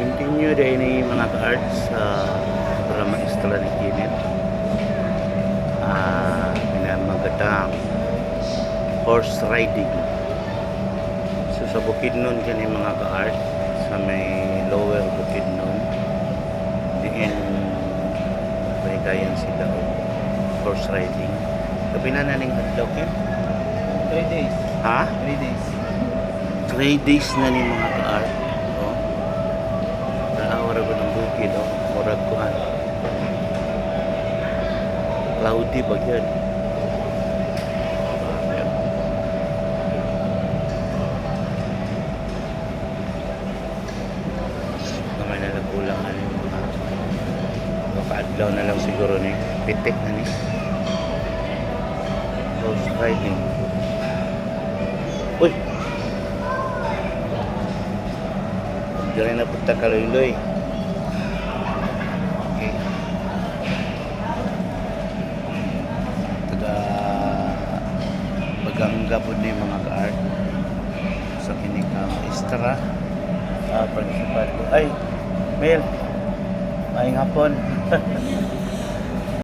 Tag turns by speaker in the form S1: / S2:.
S1: continue din ini mga ka-arts sa programa Istra ni Kenneth. Ah, pinamagatang horse riding. So sa Bukidnon kani mga ka-art sa may lower Bukidnon diin baygayan sila og horse riding. Gabi na naning adlaw kay.
S2: 3 days.
S1: Ha?
S2: 3 days.
S1: 3 days na ni mga ka-art. Murag ko an. Cloudy ba yun? Kamay na nagkulang ano yung mga Baka na lang siguro ni Pitik na ni Horse riding Uy! Diyan na punta kaloy-loy. Baganga po ni mga ka-art sa kinikang Istra ah, principal ko. Ay, Mel, maayong hapon.